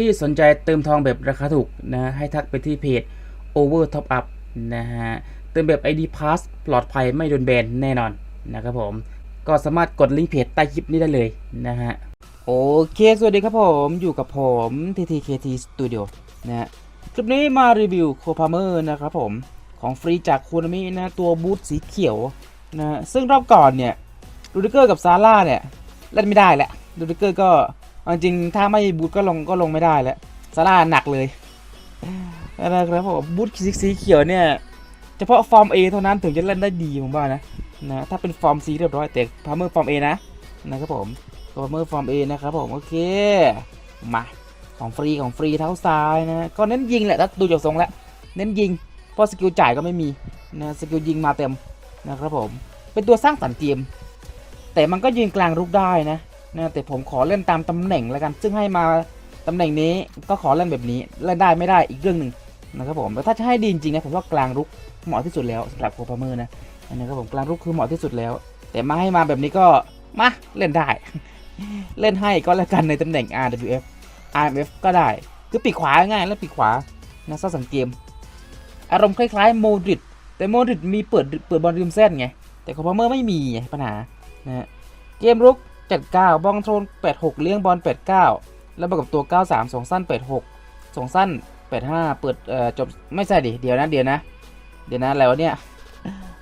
ที่สนใจเติมทองแบบราคาถูกนะให้ทักไปที่เพจ Over Top Up นะฮะเติมแบบ ID Pass ปลอดภัยไม่โดนแบนแน่นอนนะครับผมก็สามารถกดลิงก์เพจใต้คลิปนี้ได้เลยนะฮะโอเค สวัสดีครับผมอยู่กับผม TTKT Studio นะฮะคลิปนี้มารีวิวโคพาเมอร์นะครับผมของฟรีจากคูนามินะตัวบูทสีเขียวนะซึ่งรอบก่อนเนี่ยดูดิเกอร์กับซาร่าเนี่ยเล่นไม่ได้แหละดูดิเกอร์ก็ เอาจริงถ้าไม่บูทก็ลงก็ลงไม่ได้แล้วซาร่าหนักเลยนะครับผมบูทสีเขียวเนี่ยเฉพาะฟอร์ม A เท่านั้นถึงจะเล่นได้ดีผมว่านะนะถ้าเป็นฟอร์ม C เรียบร้อยแต่พาร์เมอร์ฟอร์ม A นะนะครับผมพาร์เมอร์ฟอร์ม A นะครับผมโอเคมาของฟรีของฟรีเท้าซ้ายนะก็เน้นยิงแหละถ้าดูจากทรงแล้วเน้นยิงเพราะสกิลจ่ายก็ไม่มีนะสกิลยิงมาเต็มนะครับผมเป็นตัวสร้างสรรค์เกมแต่มันก็ยืนกลางรุกได้นะ นะแต่ผมขอเล่นตามตำแหน่งแล้วกัน ซึ่งให้มาตำแหน่งนี้ก็ขอเล่นแบบนี้เล่นได้ไม่ได้อีกเรื่องหนึ่งนะครับผมแต่ถ้าจะให้ดีจริงๆนะผมว่ากลางรุกเหมาะที่สุดแล้วสำหรับโคพาเมอร์นะนะครับผมกลางรุกคือเหมาะที่สุดแล้ว แต่มาให้มาแบบนี้ก็มาเล่นได้ เล่นให้ก็แล้วกันในตำแหน่ง RWF RMF ก็ได้คือปีกขวาง่ายแล้วปีกขวานะสร้าสรรค์เกมอารมณ์คล้ายๆโมดริดแต่โมดริดมีเปิดเปิดบอลริมเส้นไงแต่โคพาเมอร์ไม่มีปัญหานะเกมรุก 79บ้องโทน 86 เลี้ยงบอล 89 แล้วประกอบตัว 93 สองสั้น 86 สองสั้น 85 เปิดเอ่อจบไม่ใช่ดิเดี๋ยวนะเดี๋ยวนะ เดี๋ยวนะอะไรวะเนี่ย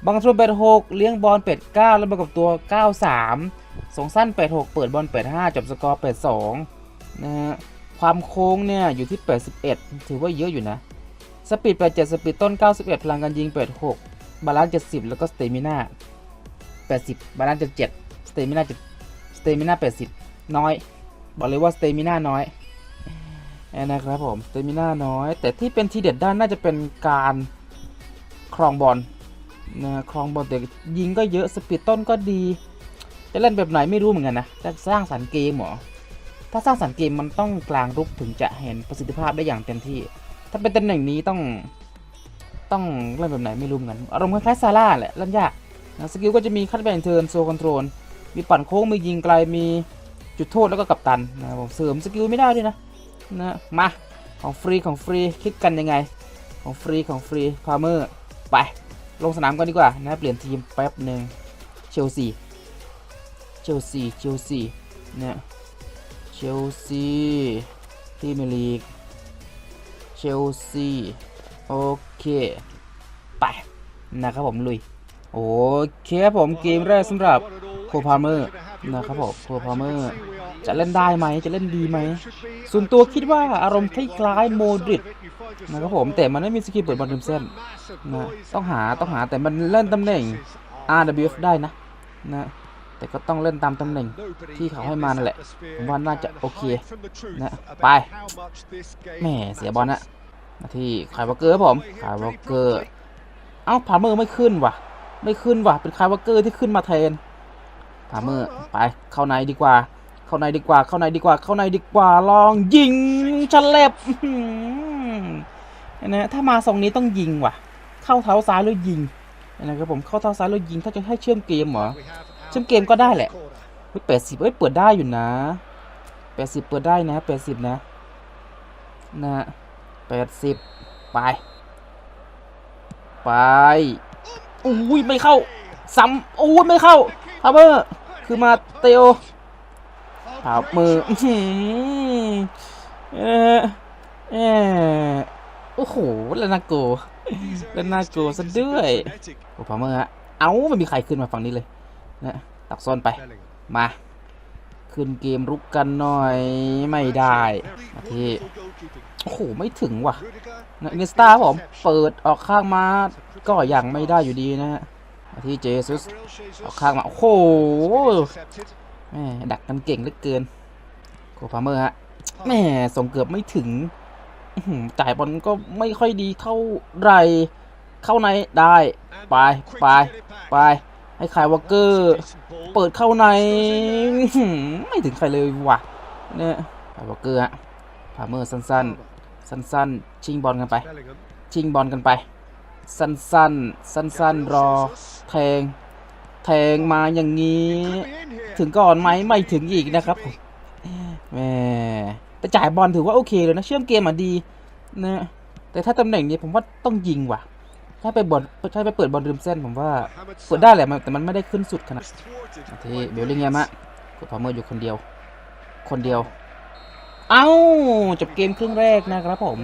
บองโทน86 เลี้ยงบอล 89 แล้วประกอบตัว 93 สองสั้น 86 เปิดบอล 85 จบสกอร์ 82 นะฮะ ความโค้งเนี่ยอยู่ที่ 81 ถือว่าเยอะอยู่นะ สปีด 87 สปีดต้น 91 พลังการยิง 86 บาลานซ์ 70 แล้วก็สเตมิน่า 80 บาลานซ์ 77 สเตมิน่า7 เตมิน่า80 น้อย บอกเลยว่าสเตมิน่าน้อยนะครับผมสเตมิน่าน้อย แต่ที่เป็นทีเด็ดด้านน่าจะเป็นการครองบอลนะครองบอลแต่ยิงก็เยอะสปีดต้นก็ดี จะเล่นแบบไหนไม่รู้เหมือนกันนะจะสร้างสรรค์เกมเหรอถ้าสร้างสรรค์เกมมันต้องกลางรุกถึงจะเห็นประสิทธิภาพได้อย่างเต็มที่ ถ้าเป็นตำแหน่งนี้ต้องต้องเล่นแบบไหนไม่รู้เหมือนกันอารมณ์คล้ายๆซาร่าแหละเล่นยากนะสกิลก็จะมีคัดแบ่งเทิร์นโซคอนโทรล มีปั่นโค้งมียิงไกลมีจุดโทษแล้วก็กัปตันนะผมเสริมสกิลไม่ได้ด้วยนะนะมาของฟรีของฟรีคิดกันยังไง ของฟรีของฟรีพาเมอร์ไป ลงสนามกันดีกว่านะเปลี่ยนทีมแป๊บหนึ่งเชลซีเชลซีเชลซีเนี่ยเชลซีที่เมลีกเชลซีโอเคไปนะครับผมลุยโอเคผมเกมแรกสำหรับ คพาเมอร์นะครับผมโคพาเมอร์จะเล่นได้ไหมจะเล่นดีไหมส่วนตัวคิดว่าอารมณ์คล้ายๆโมดริดนะครับผมแต่มันไม่มีสกิลเปิดบอลริมเส้นนะต้องหาต้องหาแต่มันเล่นตำแหน่ง RWF ได้นะนะแต่ก็ต้องเล่นตามตำแหน่งที่เขาให้มานั่นแหละผมว่าน่าจะโอเคนะไปแหม่เสียบอลนะมาที่คายวอเกอร์ครับผมคายวอเกอร์เอ้าพาเมอร์ไม่ขึ้นว่ะ ไม่ขึ้นว่ะเป็นคายวอเกอร์ที่ขึ้นมาแทน พาเมอร์ไปเข้าในดีกว่า เข้าในดีกว่า เข้าในดีกว่า เข้าในดีกว่าลองยิงฉลับนะถ้ามาทรงนี้ต้องยิงว่ะ เข้าเท้าซ้ายแล้วยิงนะครับผมเข้าเท้าซ้ายแล้วยิงถ้าจะให้เชื่อมเกมเหรอเชื่อมเกมก็ได้แหละแปดสิบเอ้ยเปิดได้อยู่นะแปดสิบเปิดได้นะแปดสิบนะนะแปดสิบไป ไปอุ้ยไม่เข้าซ้ำอุ้ยไม่เข้าพาเบอร์ คือมาเตโอถามืออือเออเออโอ้โหแล้วนาโกแล้วนาโกซะด้วยโอ้พาเมอร์ฮะเอ้าไม่มีใครขึ้นมาฝั่งนี้เลยนะตักโซนไปมาขึ้นเกมรุกกันหน่อยไม่ได้ที่โอ้โห ไม่ถึงว่ะเนสตาผมเปิดออกข้างมาก็ยังไม่ได้อยู่ดีนะฮะ ที่เจซุสออกข้างมา โอ้โหแม่ดักกันเก่งเหลือเกินโคพาเมอร์ฮะแม่ส่งเกือบไม่ถึงอื้อหือจ่ายบอลก็ไม่ค่อยดีเท่าไหรเข้าในได้ ไปไปไปให้คายวอลเกอร์ เปิดเข้าในอื้อหือไม่ถึงใครเลยว่ะเนี่ยคายวอลเกอร์ฮะพาเมอร์สั้นๆ สั้นๆ ชิงบอลกันไป ชิงบอลกันไป สั้นสั้นสั้นๆ รอ แทง แทงมาอย่างนี้ ถึงก่อนไหมไม่ถึงอีกนะครับแหม่แต่จ่ายบอลถือว่าโอเคเลยนะ เชื่อมเกมอะดีนะแต่ถ้าตำแหน่งนี้ผมว่าต้องยิงว่ะ ถ้าไปบอลถ้าไปเปิดบอลริมเส้นผมว่าเปิดได้แหละแต่มันไม่ได้ขึ้นสุดขนาดที่เบลลิงแฮมอะกดพาเมอร์อยู่คนเดียว คนเดียว เอ้า จบเกมครึ่งแรกนะครับผม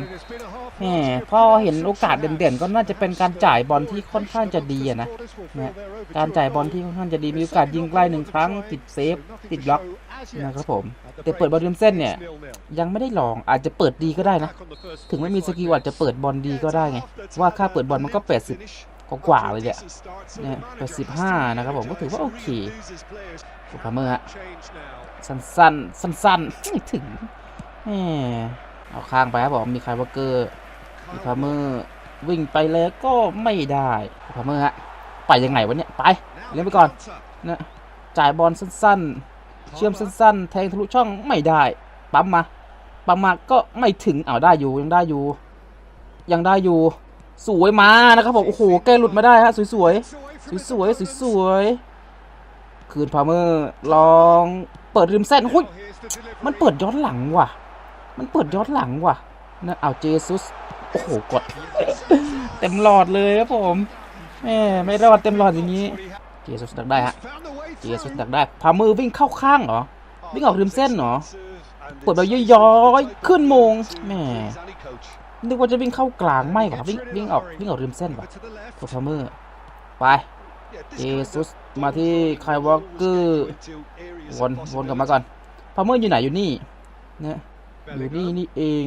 แหมพอเห็นโอกาสเด่นๆ ก็น่าจะเป็นการจ่ายบอลที่ค่อนข้างจะดีอะนะนการจ่ายบอลที่ค่อนข้างจะดีมีโอกาสยิงใกล้หนึ่งครั้งติดเซฟ ติดล็อกนะครับผม แต่เปิดบอลริมเส้นเนี่ย ยังไม่ได้ลองอาจจะเปิดดีก็ได้นะ ถึงไม่มีสกิลอาจจะเปิดบอลดีก็ได้ไงว่าค่าเปิดบอลมันก็ 80กว่าเลยเนี่ยเนี่ย85นะครับผมก็ถือว่าโอเคโอพาเมอร์ฮะสั้นๆสั้นๆถึง เอาข้างไปครับผมมีใครวอเกอร์อีพาเมอร์วิ่งไปแล้วก็ไม่ได้อีพาเมอร์ฮะไปยังไงวะเนี่ยไปเล่นไปก่อนนะจ่ายบอลสั้นๆ เชื่อมสั้นๆ แทงทะลุช่องไม่ได้ ปั๊มมาปั๊มมาก็ไม่ถึงเอาได้อยู่ยังได้อยู่ ยังได้อยู่สวยมานะครับผมโอ้โหแกหลุดมาได้ฮะสวยๆสวยๆสวยๆคืนพาเมอร์ลองเปิดริมเส้นหุ้ยมันเปิดย้อนหลังว่ะ มันเปิดย้อนหลังว่ะนะเอาเจซุส โอ้โห กด เต็มหลอดเลยครับผมแหมไม่รอดเต็มหลอดอย่างนี้ เจสุสดักได้ฮะ เจสุสดักได้ พามือวิ่งเข้าข้างเหรอ วิ่งออกริมเส้นเหรอเปิดแบบย้อยๆขึ้นมงแหมนึกว่าจะวิ่งเข้ากลางไม่หว่าวิ่งวิ่งออกวิ่งออกริมเส้นว่ะตัวพามือไปเจสุสมาที่คายวอลเกอร์วนวนกลับมาก่อนพามืออยู่ไหนอยู่นี่เนี่ย อยู่นี่นี่เอง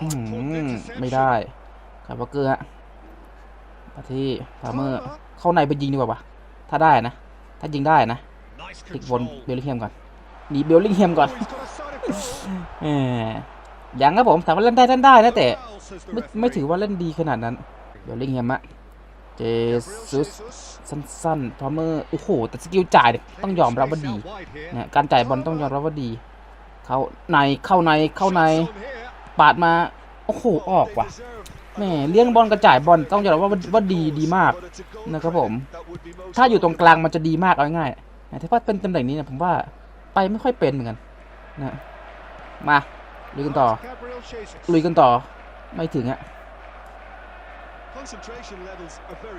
อืมไม่ได้คาร์บเกอร์ฮะมาที่ฟาร์เมอร์ เข้าในไปยิงดีกว่าวะถ้าได้นะ ถ้ายิงได้นะคลิกวนเบลลิงแฮมก่อน หนีเบลลิงแฮมก่อนแหมยังครับผมถามว่าเล่นได้เล่นได้นะแต่ไม่ไม่ถือว่าเล่นดีขนาดนั้น เบลลิงแฮมอะเจสุสสั้นๆฟาร์เมอร์ โอ้โห แต่สกิลจ่ายเนี่ยต้องยอมรับว่าดีเนี่ยการจ่ายบอลต้องยอมรับว่าดี เข้าในเข้าในเข้าในปาดมาโอ้โหออกว่ะแหมเลี้ยงบอลกระจายบอลต้องยอมรับว่าว่าดีดีมากนะครับผม ถ้าอยู่ตรงกลางมันจะดีมากเอาง่ายแต่ถ้าว่าเป็นตำแหน่งนี้เนี่ยผมว่าไปไม่ค่อยเป็นเหมือนกันนะมาลุยกันต่อลุยกันต่อไม่ถึงอะ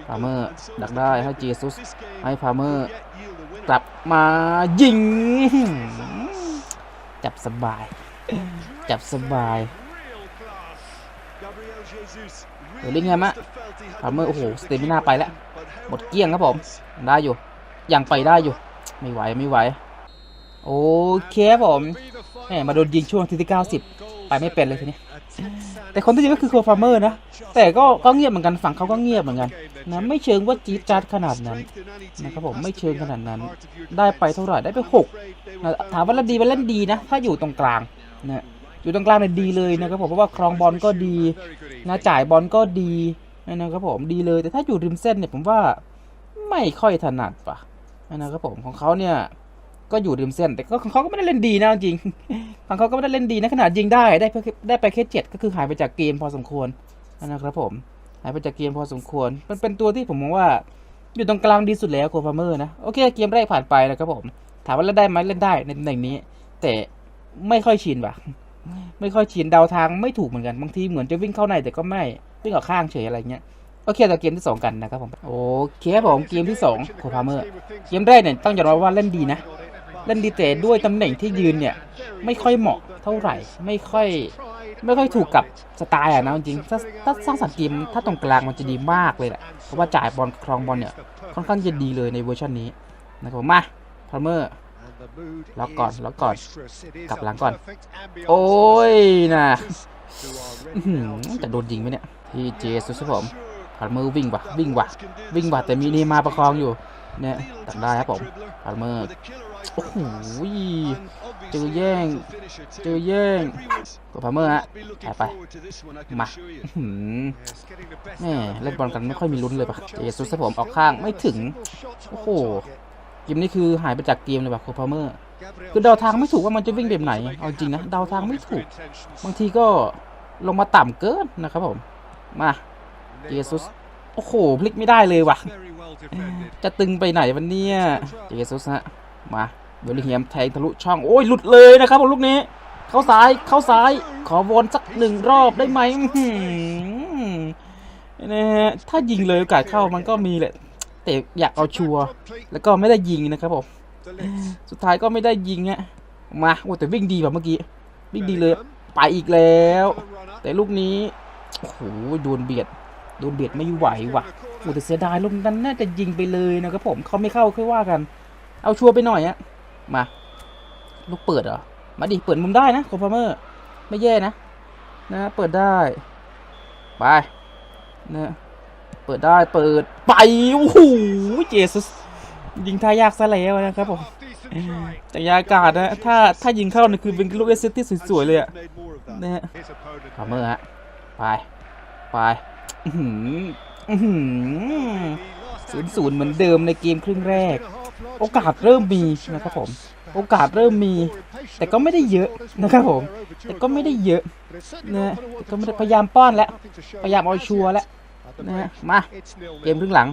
พาเมอร์ดักได้ให้เจซุสให้พาเมอร์กลับมายิง จับสบาย จับสบายเดี๋ยวลิงแฮมอะพาเมอร์โอ้โหสเตมิน่าไปแล้ว หมดเกลี้ยงครับผม ได้อยู่ ยังไปได้อยู่ ไม่ไหวไม่ไหว โอเคครับผมแหมมาโดนยิงช่วงที่ที่90 ไปไม่เป็นเลยทีนี้ แต่คนที่ยิงก็คือโคฟาร์เมอร์นะ แต่ก็ก็เงียบเหมือนกันฝั่งเขาก็เงียบเหมือนกันนะไม่เชิงว่าจี๊ดจ๊ดขนาดนั้นนะครับผมไม่เชิงขนาดนั้น ได้ไปเท่าไหร่ได้ไปหกนะถามว่าเล่นดีว่าเล่นดีนะ ถ้าอยู่ตรงกลางนะอยู่ตรงกลางเนี่ยดีเลยนะครับผมเพราะว่าครองบอลก็ดีนะจ่ายบอลก็ดีนะครับผมดีเลยแต่ถ้าอยู่ริมเส้นเนี่ยผมว่าไม่ค่อยถนัดป่ะนะครับผมของเขาเนี่ยก็อยู่ริมเส้น แต่ก็ของเขาก็ไม่ได้เล่นดีนะจริง ของเขาก็ไม่ได้เล่นดีนะขนาดยิงได้ได้ได้ไปแค่เจ็ดก็คือหายไปจากเกมพอสมควรนะครับผมหายไปจากเกมพอสมควรมันเป็นตัวที่ผมมองว่า อยู่ตรงกลางดีสุดแล้วโคฟาร์เมอร์นะโอเคเกมแรกผ่านไปนะครับผม ถามว่าเล่นได้ไหมเล่นได้ในตำแหน่งนี้ แต่ไม่ค่อยชินว่ะไม่ค่อยชินเดาทางไม่ถูกเหมือนกันบางทีเหมือนจะวิ่งเข้าในแต่ก็ไม่วิ่งออกข้างเฉยอะไรเงี้ยโอเคต่อเกมที่สองกันนะครับผมโอเคผมเกมที่สองโคฟาร์เมอร์เกมแรกเนี่ยต้องยอมรับว่าเล่นดีนะ เล่นดีแต่ด้วยตำแหน่งที่ยืนเนี่ย ไม่ค่อยเหมาะเท่าไหร่ ไม่ค่อย ไม่ค่อยถูกกับสไตล์อะนะจริงถ้าถ้าสร้างสรรค์เกมถ้าตรงกลางมันจะดีมากเลยแหละเพราะว่าจ่ายบอลครองบอลเนี่ยค่อนข้างจะดีเลยในเวอร์ชันนี้นะครับผมมาพาร์เมอร์ล็อกก่อนล็อกก่อนกลับหลังก่อน โอ้ยนะจะโดนยิงไหมเนี่ยที่เจสุสผมพาร์เมอร์วิ่งว่ะวิ่งว่ะวิ่งว่ะแต่มีนีมาประคองอยู่เนี่ยตัดได้ครับผมพาร์เมอร์ โอ้โหเจอแย่ง เจอแย่งกดพาเมอร์ฮะหายไป มาเอหือแม่เล่นบอลกันไม่ค่อยมีลุ้นเลยปะเจสุสผมออกข้างไม่ถึง โอ้โหเกมนี้คือหายไปจากเกมเลยปะโคพาร์เมอร์คือเดาทางไม่ถูกว่ามันจะวิ่งแบบไหน เอาจริงนะเดาทางไม่ถูก บางทีก็ลงมาต่ำเกินนะครับผม มาเจสุสโอ้โหพลิกไม่ได้เลยว่ะ จะตึงไปไหนวันนี้เจสุสฮะ มาเบลลิงแฮมแทงทะลุช่องโอ้ยหลุดเลยนะครับผมลูกนี้ เข้าซ้ายเข้าซ้ายขอวนสักหนึ่งรอบได้ไหมนะฮะถ้ายิงเลยโอกาสเข้ามันก็มีแหละแต่อยากเอาชัวร์แล้วก็ไม่ได้ยิงนะครับผมสุดท้ายก็ไม่ได้ยิงฮะมาโอ้แต่วิ่งดีแบบเมื่อกี้วิ่งดีเลยไปอีกแล้ว แต่ลูกนี้โอ้โหโดนเบียดโดนเบียดไม่ไหวว่ะโอ้แต่เสียดายลูกนั้นน่าจะยิงไปเลยนะครับผมเขาไม่เข้าค่อยว่ากัน เอาชัวร์ไปหน่อยอะมา ลูกเปิดเหรอ มาดิ เปิดมุมได้นะโคพาเมอร์ ไม่แย่นะ นะ เปิดได้ ไปนะเปิดได้ เปิด ไป โอ้โห เจสุสยิงท่ายากซะแล้วนะครับผมแต่ยากาศนะ ถ้า ถ้ายิงเข้าเนี่ยคือเป็นลูกเอสเซตที่สวยๆเลยอะนะฮะพาเมอร์ฮะ ไป ไปอื้อหืออื้อหือศูนย์ศูนย์เหมือนเดิมในเกมครึ่งแรก โอกาสเริ่มมีนะครับผม โอกาสเริ่มมี แต่ก็ไม่ได้เยอะนะครับผม แต่ก็ไม่ได้เยอะนะแต่ก็ไม่ได้พยายามป้อนแล้วพยายามเอาชัวร์แล้วนะฮะมาเกมครึ่งหลัง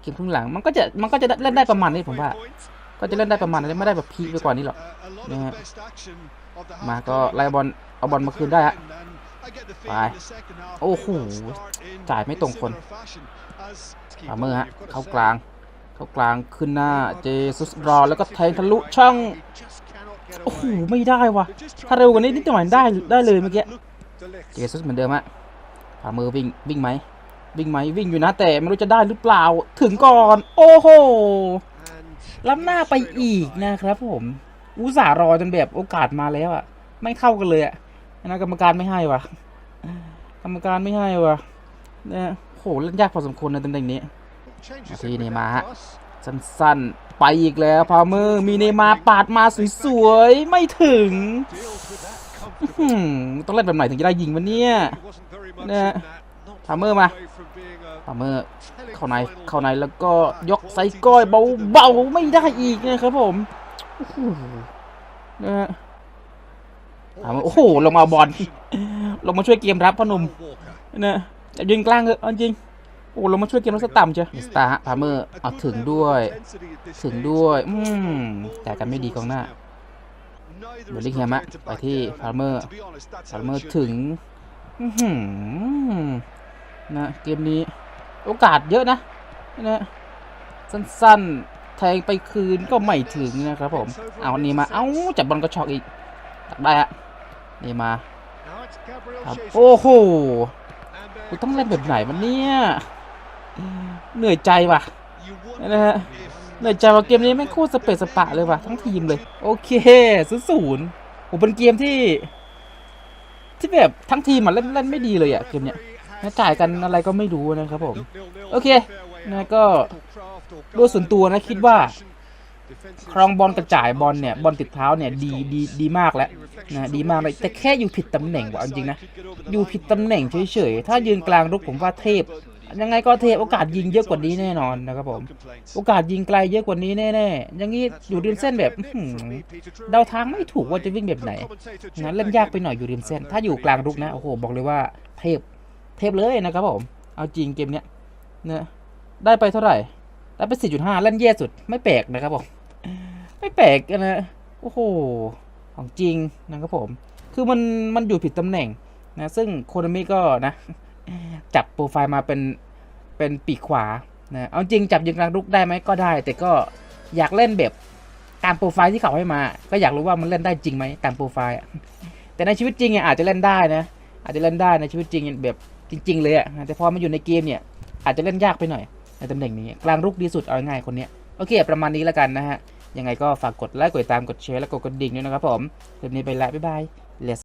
เกมครึ่งหลังมันก็จะมันก็จะเล่นได้ประมาณนี้ผมว่า ก็จะเล่นได้ประมาณนี้ไม่ได้แบบพีคไปกว่านี้หรอกนะฮะมาก็ไล่บอลเอาบอลมาคืนได้ฮะไปโอ้โหจ่ายไม่ตรงคนปาเมอร์ฮะเข้ากลาง เข้ากลางขึ้นหน้าเจสุสรอแล้วก็แทงทะลุช่องโอ้โหไม่ได้ว่ะถ้าเร็วกว่านี้นิดหน่อยได้ได้เลยเมื่อกี้เจสุสเหมือนเดิมฮะปาเมอร์วิ่งวิ่งไหมวิ่งไหมวิ่งอยู่นะแต่ไม่รู้จะได้หรือเปล่าถึงก่อน โอ้โหล้ำหน้าไปอีกนะครับผมอุตส่าห์รอจนแบบโอกาสมาแล้วอะไม่เข้ากันเลยอะนะกรรมการไม่ให้ว่ะกรรมการไม่ให้ว่ะเนี่ยโหเล่นยากพอสมควรในตำแหน่งนี้ ทีนี้มาฮะสั้นๆ ไปอีกแล้วพาเมอร์มีเนมาปาดมาสวยๆ ไม่ถึง ต้องเล่นแบบไหนถึงจะได้ยิงวันเนี่ยเนี่ยพาเมอร์มาพาเมอร์เข้าในเข้าในแล้วก็ยกไซก้อยเบาๆ ไม่ได้อีกนะครับผมนะฮะพาเมอร์โอ้โหลงมาบอลลงมาช่วยเกมรับพ่อหนุ่มนะจะยิงกลางเถอะเอจริง โอ้ลงมาช่วยเกมรับสต่ำเชียวสตาร์ฮะพาเมอร์เอาถึงด้วย ถึงด้วยอืมแต่กันไม่ดีกองหน้าเบลลิงแฮมะไปที่พาเมอร์พาเมอร์ถึงนะเกมนี้โอกาสเยอะนะนะสั้นๆแทงไปคืนก็ไม่ถึงนะครับผม เอานี่มา เอ้าจับบอลก็ช็อกอีกตักได้ฮะนี่มาครับโอ้โหกูต้องเล่นแบบไหนวันเนี้ย เหนื่อยใจว่ะนะฮะเหนื่อยใจว่าเกมนี้ไม่คตรสเปซสปะเลยว่ะทั้งทีมเลย โอเคศูนย์ศูนย์ผมเป็นเกมที่ ที่แบบทั้งทีมมันเล่นเล่นไม่ดีเลยอะเกมเนี้ยนะจ่ายกันอะไรก็ไม่รู้นะครับผม โอเคนะก็โดยส่วนตัวนะคิดว่าครองบอลกระจ่ายบอลเนี่ยบอลติดเท้าเนี่ยดีดีดีมากแล้วนะดีมากเลยแต่แค่อยู่ผิดตำแหน่งว่ะจริงนะอยู่ผิดตำแหน่งเฉยๆถ้ายืนกลางรุกผมว่าเทพ ยังไงก็เทพโอกาสยิงเยอะกว่านี้แน่นอนนะครับผม โอกาสยิงไกลเยอะกว่านี้แน่ๆอย่างนี้อยู่ริมเส้นแบบอื้อหือเดาทางไม่ถูกว่าจะวิ่งแบบไหนนะเล่นยากไปหน่อยอยู่ริมเส้น ถ้าอยู่กลางรุกนะโอ้โหบอกเลยว่าเทพเทพเลยนะครับผม เอาจริงเกมเนี้ยนะได้ไปเท่าไหร่ได้ไป4.5เล่นแย่สุดไม่แปลกนะครับผมไม่แปลกนะโอ้โหของจริงนะครับผม คือมันมันอยู่ผิดตำแหน่งนะซึ่งโคนามิก็นะ จับโปรไฟล์มาเป็นเป็นปีกขวานะเอาจริงจับยิงกลางรุกได้ไหมก็ได้ แต่ก็อยากเล่นแบบตามโปรไฟล์ที่เขาให้มา ก็อยากรู้ว่ามันเล่นได้จริงไหมตามโปรไฟล์แต่ในชีวิตจริงเนี่ยอาจจะเล่นได้นะ อาจจะเล่นได้ในชีวิตจริงแบบจริง ๆ เลยอะแต่พอมาอยู่ในเกมเนี่ย อาจจะเล่นยากไปหน่อยในตำแหน่งนี้กลางรุกดีสุดเอาง่ายคนเนี้ยโอเค ประมาณนี้แล้วกันนะฮะยังไงก็ฝากกดไลค์กดติดตามกดแชร์และกดกระดิ่งด้วยนะครับผมคลิปนี้ไปแล้วบ๊ายบาย Let's